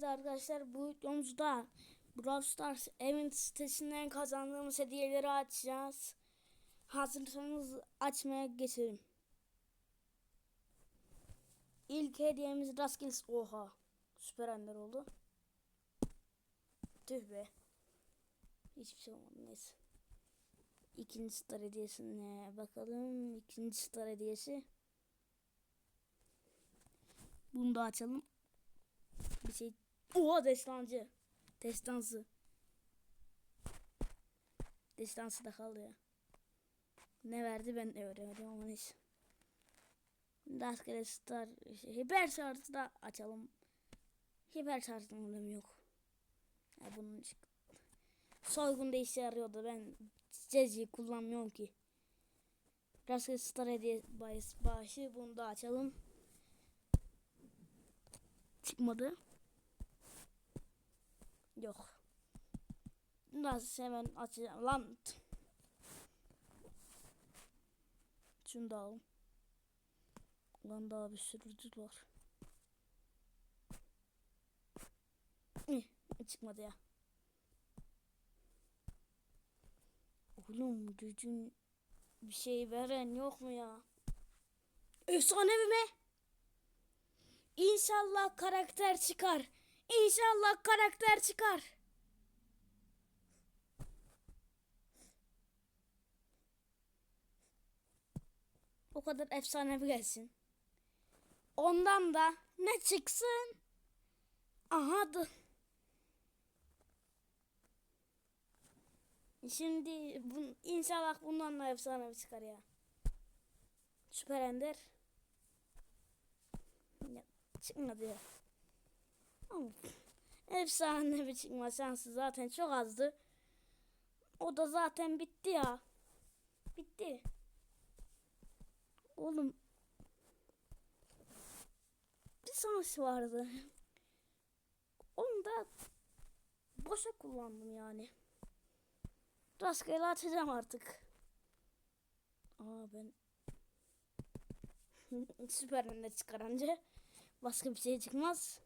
Evet arkadaşlar bu videomuzda Brawl Stars event sitesinden kazandığımız hediyeleri açacağız. Hazırsanız açmaya geçelim. İlk hediyemiz rastgele oha süper ender oldu. Tüh be. Hiçbir şey olmadı neyse. İkinci star hediyesine bakalım. İkinci star hediyesi. Bunu da açalım. Bir şey. Oha destancı. Destansı. Destansı da kaldı ya. Ne verdi ben de öğrenemedim ama neyse. Rastgele star. Şey, hiper şarjı da açalım. Hiper şarjım yok. Ya bunun. Soygunda işe yarıyordu. Ben Cezi'yi kullanmıyorum ki. Rastgele star hediye bahis bağışı. Bunu da açalım. Çıkmadı. Yok. Nasıl hemen açacağım lan. Şunu da alalım. Lan daha bir sürü düz var. Çıkmadı ya. Oğlum gücün bir şey veren yok mu ya? Efsanevi mi? İnşallah karakter çıkar. İnşallah karakter çıkar. O kadar efsanevi gelsin. Ondan da ne çıksın? Aha da. Şimdi bun, inşallah bundan da efsanevi çıkar ya. Süper Ender. Ya, çıkmadı ya. Efsane bir çıkma şansı zaten çok azdı. O da zaten bitti ya. Bitti. Oğlum bir şans vardı. Onu da boşa kullandım yani. Rastgele açacağım artık. Aa ben süper önüne çıkarınca başka bir şey çıkmaz.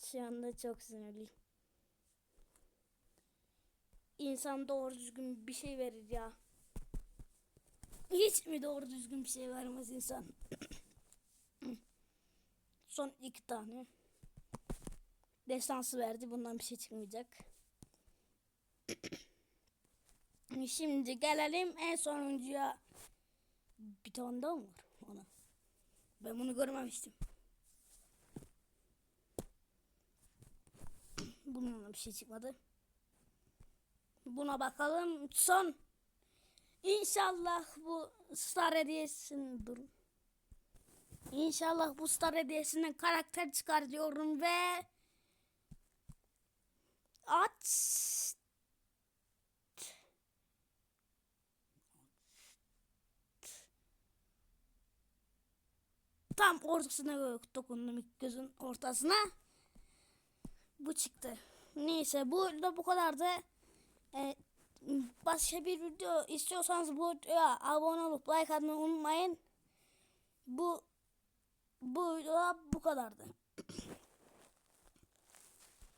Şu anda çok sinirliyim. İnsan doğru düzgün bir şey verir ya. Hiç mi doğru düzgün bir şey vermez insan? Son iki tane. Destansı verdi. Bundan bir şey çıkmayacak. Şimdi gelelim en sonuncuya. Bir tane daha mı var? Ona. Ben bunu görmemiştim. Bununla bir şey çıkmadı. Buna bakalım. Son. İnşallah bu star hediyesinin dur. İnşallah bu star hediyesinden karakter çıkar diyorum ve aç tam ortasına dokundum ilk gözün ortasına. Bu çıktı. Neyse bu da bu kadardı. Ee, başka bir video istiyorsanız bu videoya abone olup like atmayı unutmayın. Bu bu videoda bu kadardı.